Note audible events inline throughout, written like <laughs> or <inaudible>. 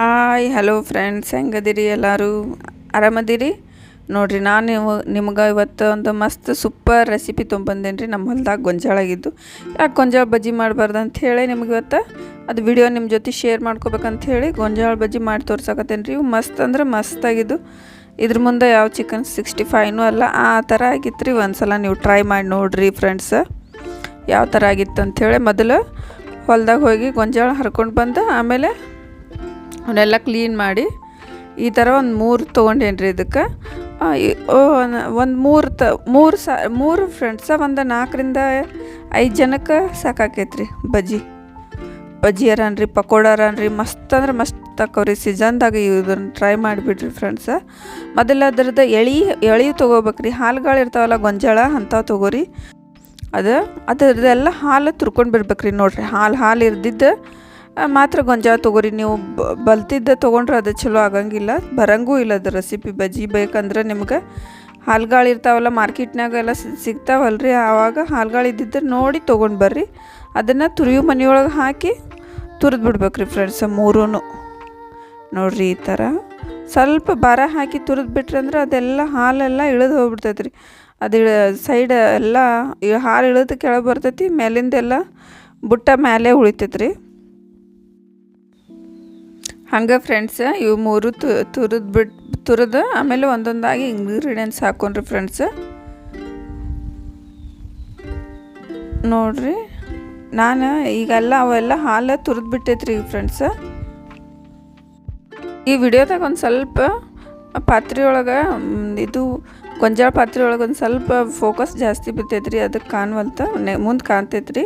Hi hello friends ಹೆಂಗದಿರಿ ಎಲ್ಲರೂ? ಆರಾಮದಿರಿ? ನೋಡಿರಿ, ನಾನು ನಿಮ್ಗೆ ಇವತ್ತು ಒಂದು ಮಸ್ತ್ ಸೂಪರ್ ರೆಸಿಪಿ ತೊಗೊಂಬಂದೇನಿ ರೀ ನಮ್ಮ ಹೊಲ್ದಾಗ ಗೊಂಜಾಳ ಆಗಿದ್ದು. ಯಾಕೆ ಗೊಂಜಾಳ ಬಜ್ಜಿ ಮಾಡಬಾರ್ದು ಅಂತ ಹೇಳಿ ನಿಮ್ಗೆ ಇವತ್ತು? ಅದು ವಿಡಿಯೋ ನಿಮ್ಮ ಜೊತೆ ಶೇರ್ ಮಾಡ್ಕೋಬೇಕಂತ ಹೇಳಿ ಗೊಂಜಾಳ ಬಜ್ಜಿ ಮಾಡಿ ತೋರ್ಸಕತ್ತೇನೆ ರೀ ಮಸ್ತ್ ಅಂದ್ರೆ ಮಸ್ತ್ ಆಗಿದ್ದು. ಇದ್ರ ಮುಂದೆ ಯಾವ ಚಿಕನ್ ಸಿಕ್ಸ್ಟಿ ಫೈವ್ನು ಅಲ್ಲ, ಆ ಥರ ಆಗಿತ್ತು ರೀ ಒಂದು ಸಲ ನೀವು ಟ್ರೈ ಮಾಡಿ ನೋಡಿರಿ ಫ್ರೆಂಡ್ಸ್ ಯಾವ ಥರ ಆಗಿತ್ತು ಅಂಥೇಳಿ ಮೊದಲು ಹೊಲ್ದಾಗ ಹೋಗಿ ಗೊಂಜಾಳ ಹರ್ಕೊಂಡು ಬಂದು ಆಮೇಲೆ ಅವನ್ನೆಲ್ಲ ಕ್ಲೀನ್ ಮಾಡಿ ಈ ಥರ ಒಂದು ಮೂರು ತೊಗೊಂಡೇನಿ ರೀ ಇದಕ್ಕೆ ಒಂದು ಮೂರು ತ, ಮೂರು ಸ, ಮೂರು ಫ್ರೆಂಡ್ಸ ಒಂದು ನಾಲ್ಕರಿಂದ ಐದು ಜನಕ್ಕೆ ಸಾಕಾಕೈತೆ ರೀ ಬಜ್ಜಿ. ಬಜ್ಜಿ ಅರನ್ರಿ ಪಕೋಡ ಅರನ್ರಿ ಮಸ್ತ್ ಅಂದ್ರೆ ಮಸ್ತ್ ತಕೋರಿ. ಸೀಸನ್ದಾಗ ಇದನ್ನು ಟ್ರೈ ಮಾಡಿಬಿಡ್ರಿ ಫ್ರೆಂಡ್ಸ ಮೊದಲ ಅದ್ರದ್ದು ಎಳಿ ಎಳಿ ತೊಗೋಬೇಕ್ರಿ. ಹಾಲುಗಳು ಇರ್ತಾವಲ್ಲ ಗೊಂಜಾಳ ಅಂಥವು ತೊಗೋರಿ. ಅದು, ಅದರದ್ದೆಲ್ಲ ಹಾಲು ತುರ್ಕೊಂಡು ಬಿಡ್ಬೇಕ್ರಿ ನೋಡ್ರಿ. ಹಾಲು ಹಾಲು ಇರ್ದಿದ್ದು ಮಾತ್ರ ಗೊಂಜಾಳ ತೊಗೋರಿ. ನೀವು ಬಲ್ತಿದ್ದ ತೊಗೊಂಡ್ರೆ ಅದು ಚಲೋ ಆಗಂಗಿಲ್ಲ. ಬರಂಗೂ ಇಲ್ಲ ಅದು ರೆಸಿಪಿ ಬಜ್ಜಿ ಬೇಕಂದ್ರೆ ನಿಮ್ಗೆ ಹಾಲ್ಗಳು ಇರ್ತಾವಲ್ಲ ಮಾರ್ಕೆಟ್ನಾಗ ಎಲ್ಲ ಸಿಗ್ತಾವಲ್ರಿ. ಆವಾಗ ಹಾಲ್ಗಳು ಇದ್ದಿದ್ರೆ ನೋಡಿ ತೊಗೊಂಡು ಬರ್ರಿ. ಅದನ್ನು ತುರಿಯು ಮನೆಯೊಳಗೆ ಹಾಕಿ ತುರಿದು ಬಿಡ್ಬೇಕ್ರಿ ಫ್ರೆಂಡ್ಸ್ ಮೂರೂ ನೋಡಿರಿ ಈ ಥರ ಸ್ವಲ್ಪ ಬರ ಹಾಕಿ ತುರಿದು ಬಿಟ್ರಂದ್ರೆ ಅದೆಲ್ಲ ಹಾಲೆಲ್ಲ ಇಳಿದು ಹೋಗ್ಬಿಡ್ತೈತೆ ರೀ ಅದು ಸೈಡ್ ಎಲ್ಲ ಹಾಲು ಇಳಿದು ಕೆಳಗೆ ಬರ್ತೈತಿ, ಮೇಲಿಂದೆಲ್ಲ ಬುಟ್ಟ ಮೇಲೆ ಉಳಿತೈತೆ ರೀ ಹಂಗೆ ಫ್ರೆಂಡ್ಸ್ ಇವು ಮೂರು ತುರಿದು ಬಿಟ್ಟು ತುರಿದು, ಆಮೇಲೆ ಒಂದೊಂದಾಗಿ ಇಂಗ್ರೀಡಿಯೆಂಟ್ಸ್ ಹಾಕೊಂಡ್ರಿ ಫ್ರೆಂಡ್ಸ್ ನೋಡ್ರಿ, ನಾನು ಈಗೆಲ್ಲ ಅವೆಲ್ಲ ಹಾಲು ತುರಿದು ಬಿಟ್ಟೈತ್ರಿ ಫ್ರೆಂಡ್ಸ್ ಈ ವಿಡಿಯೋದಾಗ ಒಂದು ಸ್ವಲ್ಪ ಪಾತ್ರೆ ಒಳಗೆ ಇದು ಗೊಂಜಾಳ ಪಾತ್ರೆ ಒಳಗೆ ಒಂದು ಸ್ವಲ್ಪ ಫೋಕಸ್ ಜಾಸ್ತಿ ಬಿತ್ತೈತ್ರಿ ಅದಕ್ಕೆ ಕಾಣುವಂಥ ನೆ, ಮುಂದೆ ಕಾಣ್ತೈತ್ರಿ.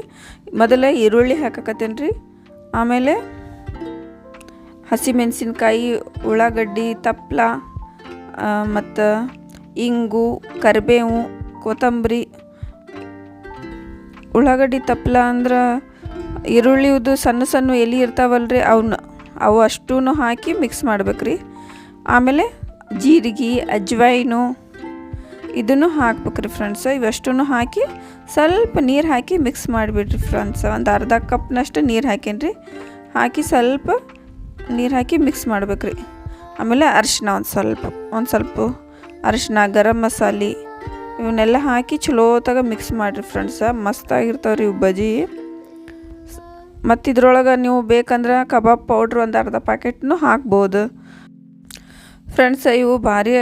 ಮೊದಲೇ ಈರುಳ್ಳಿ ಹಾಕಕತ್ತೇನೆ ರೀ ಆಮೇಲೆ ಹಸಿಮೆಣಸಿನ್ಕಾಯಿ, ಉಳ್ಳಾಗಡ್ಡಿ ತಪ್ಪಲ ಮತ್ತು ಇಂಗು, ಕರಿಬೇವು, ಕೊತ್ತಂಬರಿ. ಉಳ್ಳಾಗಡ್ಡಿ ತಪ್ಪಲ ಅಂದ್ರೆ ಈರುಳ್ಳಿದು ಸಣ್ಣ ಸಣ್ಣ ಎಲೆ ಇರ್ತಾವಲ್ರಿ ಅವನ್ನ ಅವು ಅಷ್ಟೂ ಹಾಕಿ ಮಿಕ್ಸ್ ಮಾಡ್ಬೇಕ್ರಿ. ಆಮೇಲೆ ಜೀರಿಗೆ ಅಜ್ವೈನು ಇದನ್ನು ಹಾಕ್ಬೇಕ್ರಿ ಫ್ರೆಂಡ್ಸ್ ಇವಷ್ಟೂ ಹಾಕಿ ಸ್ವಲ್ಪ ನೀರು ಹಾಕಿ ಮಿಕ್ಸ್ ಮಾಡಿಬಿಡ್ರಿ ಫ್ರೆಂಡ್ಸ್ ಒಂದು ಅರ್ಧ ಕಪ್ನಷ್ಟು ನೀರು ಹಾಕೇನ್ರಿ. ಹಾಕಿ ಸ್ವಲ್ಪ ನೀರು ಹಾಕಿ ಮಿಕ್ಸ್ ಮಾಡ್ಬೇಕ್ರಿ. ಆಮೇಲೆ ಅರಿಶಿನ ಒಂದು ಸ್ವಲ್ಪ ಒಂದು ಸ್ವಲ್ಪ ಅರಿಶಿನ ಗರಂ ಮಸಾಲೆ ಇವನ್ನೆಲ್ಲ ಹಾಕಿ ಚಲೋತಾಗ ಮಿಕ್ಸ್ ಮಾಡಿರಿ ಫ್ರೆಂಡ್ಸ ಮಸ್ತಾಗಿರ್ತಾವೆ ರೀ ಇವು ಬಜಿ. ಮತ್ತು ಇದ್ರೊಳಗೆ ನೀವು ಬೇಕಂದ್ರೆ ಕಬಾಬ್ ಪೌಡ್ರ್ ಒಂದು ಅರ್ಧ ಪ್ಯಾಕೆಟ್ನು ಹಾಕ್ಬೋದು. ಫ್ರೆಂಡ್ಸ್ ಇವು ಭಾರಿ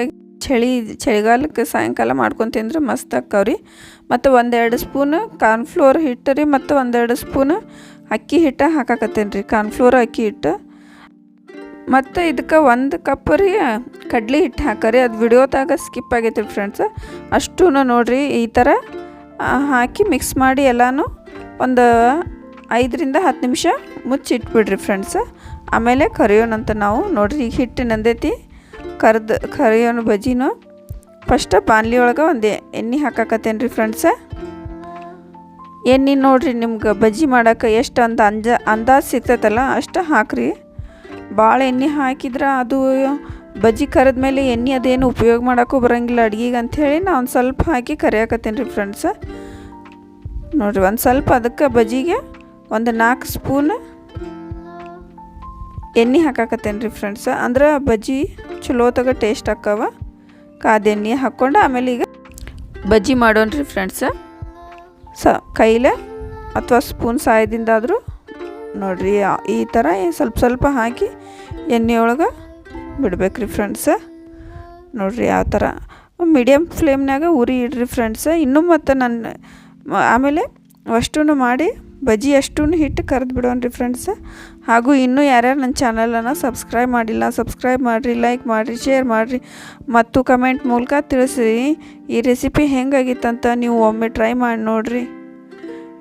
ಚಳಿ, ಚಳಿಗಾಲಕ್ಕೆ ಸಾಯಂಕಾಲ ಮಾಡ್ಕೊಂಡು ತಿಂದ್ರೆ ಮಸ್ತ್ ರೀ ಮತ್ತು ಒಂದೆರಡು ಸ್ಪೂನ್ ಕಾರ್ನ್ಫ್ಲೋರ್ ಹಿಟ್ಟು ರೀ, ಮತ್ತು ಒಂದೆರಡು ಸ್ಪೂನ್ ಅಕ್ಕಿ ಹಿಟ್ಟು ಹಾಕಾಕತ್ತೇನೆ ರೀ ಕಾರ್ನ್ಫ್ಲೋರ್ ಅಕ್ಕಿ ಹಿಟ್ಟು. ಮತ್ತು ಇದಕ್ಕೆ ಒಂದು ಕಪ್ ರೀ ಕಡ್ಲಿ ಹಿಟ್ಟು ಹಾಕರಿ. ಅದು ವಿಡಿಯೋದಾಗ ಸ್ಕಿಪ್ ಆಗೈತೆ ರೀ ಫ್ರೆಂಡ್ಸ್. ಅಷ್ಟೂ ನೋಡಿರಿ ಈ ಥರ ಹಾಕಿ ಮಿಕ್ಸ್ ಮಾಡಿ ಎಲ್ಲನೂ ಒಂದು ಐದರಿಂದ ಹತ್ತು ನಿಮಿಷ ಮುಚ್ಚಿಟ್ಬಿಡ್ರಿ ಫ್ರೆಂಡ್ಸ್. ಆಮೇಲೆ ಕರಿಯೋಣಂತ ನಾವು ನೋಡಿರಿ. ಈಗ ಹಿಟ್ಟು ನಂದೈತಿ, ಕರ್ದು, ಕರಿಯೋಣ ಬಜ್ಜಿನೂ. ಫಸ್ಟ್ ಬಾಣಲಿ ಒಳಗೆ ಒಂದು ಎಣ್ಣೆ ಹಾಕಾಕತ್ತೇನೆ ರೀ ಫ್ರೆಂಡ್ಸ. ಎಣ್ಣೆ ನೋಡಿರಿ ನಿಮ್ಗೆ ಬಜ್ಜಿ ಮಾಡೋಕೆ ಎಷ್ಟು ಅಂತ ಅಂಜ, ಅಂದಾಜು ಸಿಗ್ತೈತಲ್ಲ ಅಷ್ಟು ಹಾಕ್ರಿ. ಭಾಳ ಎಣ್ಣೆ ಹಾಕಿದ್ರೆ ಅದು ಬಜ್ಜಿ ಕರೆದ ಮೇಲೆ ಎಣ್ಣೆ ಅದೇನು ಉಪಯೋಗ ಮಾಡೋಕ್ಕೂ ಬರೋಂಗಿಲ್ಲ ಅಡ್ಗೆಗೆ ಅಂಥೇಳಿ ನಾ ಒಂದು ಸ್ವಲ್ಪ ಹಾಕಿ ಕರಿಯಾಕತ್ತೇನೆ ರೀ ಫ್ರೆಂಡ್ಸ ನೋಡಿರಿ ಒಂದು ಸ್ವಲ್ಪ ಅದಕ್ಕೆ ಬಜ್ಜಿಗೆ ಒಂದು ನಾಲ್ಕು ಸ್ಪೂನ್ ಎಣ್ಣೆ ಹಾಕಾಕತ್ತೇನೆ ರೀ ಫ್ರೆಂಡ್ಸ ಅಂದ್ರೆ ಬಜ್ಜಿ ಚಲೋತಾಗ ಟೇಸ್ಟ್ ಹಾಕವ ಕಾದ ಎಣ್ಣೆ ಹಾಕ್ಕೊಂಡು ಆಮೇಲೆ ಈಗ ಬಜ್ಜಿ ಮಾಡೋಣ ರೀ ಫ್ರೆಂಡ್ಸ ಸ ಕೈಲೇ ಅಥವಾ ಸ್ಪೂನ್ ಸಹಾಯದಿಂದಾದರೂ ನೋಡಿರಿ ಈ ಥರ ಸ್ವಲ್ಪ ಸ್ವಲ್ಪ ಹಾಕಿ ಎಣ್ಣೆ ಎಣ್ಣೆಯೊಳಗೆ ಬಿಡ್ಬೇಕ್ರಿ ಫ್ರೆಂಡ್ಸ ನೋಡಿರಿ ಯಾವ ಥರ ಮೀಡಿಯಮ್ ಫ್ಲೇಮ್ನಾಗ ಉರಿ ಇಡ್ರಿ ಫ್ರೆಂಡ್ಸ ಇನ್ನೂ ಮತ್ತು ನನ್ನ ಆಮೇಲೆ ಅಷ್ಟೂ ಮಾಡಿ ಬಜ್ಜಿ ಅಷ್ಟೂ ಹಿಟ್ಟು ಕರೆದು ರೀ ಫ್ರೆಂಡ್ಸ ಹಾಗೂ ಇನ್ನೂ ಯಾರ್ಯಾರು ನನ್ನ ಚಾನಲನ್ನು ಸಬ್ಸ್ಕ್ರೈಬ್ ಮಾಡಿಲ್ಲ ಸಬ್ಸ್ಕ್ರೈಬ್ ಮಾಡಿರಿ ಲೈಕ್ ಮಾಡಿರಿ ಶೇರ್ ಮಾಡಿರಿ, ಮತ್ತು ಕಮೆಂಟ್ ಮೂಲಕ ತಿಳಿಸಿ ಈ ರೆಸಿಪಿ ಹೆಂಗಾಗಿತ್ತಂತ ನೀವು ಒಮ್ಮೆ ಟ್ರೈ ಮಾಡಿ ನೋಡಿರಿ.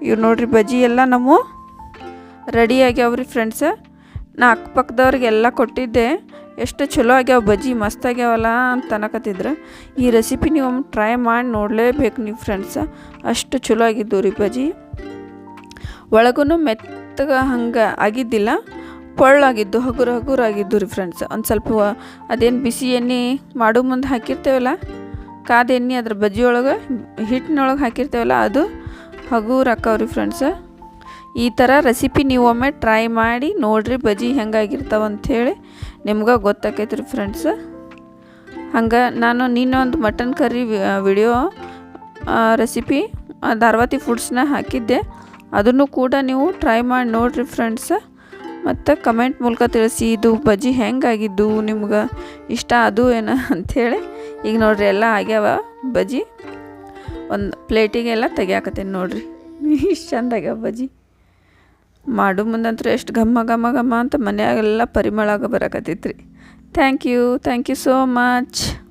ಇವು ನೋಡಿರಿ, ಬಜ್ಜಿ ಎಲ್ಲ ನಮ್ಮ ರೆಡಿ ಆಗ್ಯಾವ್ರಿ ಫ್ರೆಂಡ್ಸ ನಾ ಅಕ್ಕಪಕ್ಕದವ್ರಿಗೆಲ್ಲ ಕೊಟ್ಟಿದ್ದೆ. ಎಷ್ಟು ಚಲೋ ಆಗ್ಯಾವ ಬಜ್ಜಿ, ಮಸ್ತ್ ಆಗ್ಯಾವಲ್ಲ ಅಂತ ಅನ್ನಕತ್ತಿದ್ರು ಈ ರೆಸಿಪಿ ನೀವು ಟ್ರೈ ಮಾಡಿ ನೋಡಲೇಬೇಕು ನೀವು ಫ್ರೆಂಡ್ಸ ಅಷ್ಟು ಚಲೋ ಆಗಿದ್ದು ರೀ ಬಜ್ಜಿ. ಒಳಗೂ ಮೆತ್ತಗ ಹಂಗೆ ಆಗಿದ್ದಿಲ್ಲ. ಪೊಳ್ಳಾಗಿದ್ದು, ಹಗುರ ಹಗುರ ಆಗಿದ್ದು ರೀ ಫ್ರೆಂಡ್ಸ್ ಒಂದು ಸ್ವಲ್ಪ ಅದೇನು ಬಿಸಿ ಎಣ್ಣೆ ಮಾಡೋ ಮುಂದೆ ಹಾಕಿರ್ತೇವಲ್ಲ, ಕಾದ ಎಣ್ಣೆ ಅದ್ರ ಬಜ್ಜಿ ಒಳಗೆ ಹಿಟ್ಟಿನೊಳಗೆ ಹಾಕಿರ್ತೇವಲ್ಲ, ಅದು ಹಗುರ ಹಾಕವ್ರಿ ಫ್ರೆಂಡ್ಸ ಈ ಥರ ರೆಸಿಪಿ ನೀವು ಒಮ್ಮೆ ಟ್ರೈ ಮಾಡಿ ನೋಡಿರಿ, ಬಜ್ಜಿ ಹೆಂಗಾಗಿರ್ತಾವಂಥೇಳಿ ನಿಮ್ಗೆ ಗೊತ್ತಾಕೈತೆ ರೀ ಫ್ರೆಂಡ್ಸ್ ಹಂಗೆ ನಾನು ನೀನೊಂದು ಮಟನ್ ಕರಿ ವಿಡಿಯೋ ರೆಸಿಪಿ ಧಾರವಾತಿ ಫುಡ್ಸ್ನ ಹಾಕಿದ್ದೆ. ಅದನ್ನು ಕೂಡ ನೀವು ಟ್ರೈ ಮಾಡಿ ನೋಡಿರಿ ಫ್ರೆಂಡ್ಸ್ ಮತ್ತು ಕಮೆಂಟ್ ಮೂಲಕ ತಿಳಿಸಿ, ಇದು ಬಜ್ಜಿ ಹೆಂಗಾಗಿದ್ದು, ನಿಮ್ಗೆ ಇಷ್ಟ ಅದು ಏನ ಅಂಥೇಳಿ. ಈಗ ನೋಡಿರಿ, ಎಲ್ಲ ಆಗ್ಯಾವ ಬಜ್ಜಿ. ಒಂದು ಪ್ಲೇಟಿಗೆಲ್ಲ ತೆಗಿಯಾಕತ್ತೀನಿ ನೋಡಿರಿ. <laughs> ಇಷ್ಟು ಚಂದಾಗ್ಯಾವ ಬಜ್ಜಿ. ಮಾಡು ಮುಂದಂತೂ ಎಷ್ಟು ಘಮ್ಮ ಘಮ ಘಮ ಅಂತ ಮನೆಯಾಗೆಲ್ಲ ಪರಿಮಳ ಆಗ ಬರಕತ್ತೈತ್ರಿ. Thank you thank you so much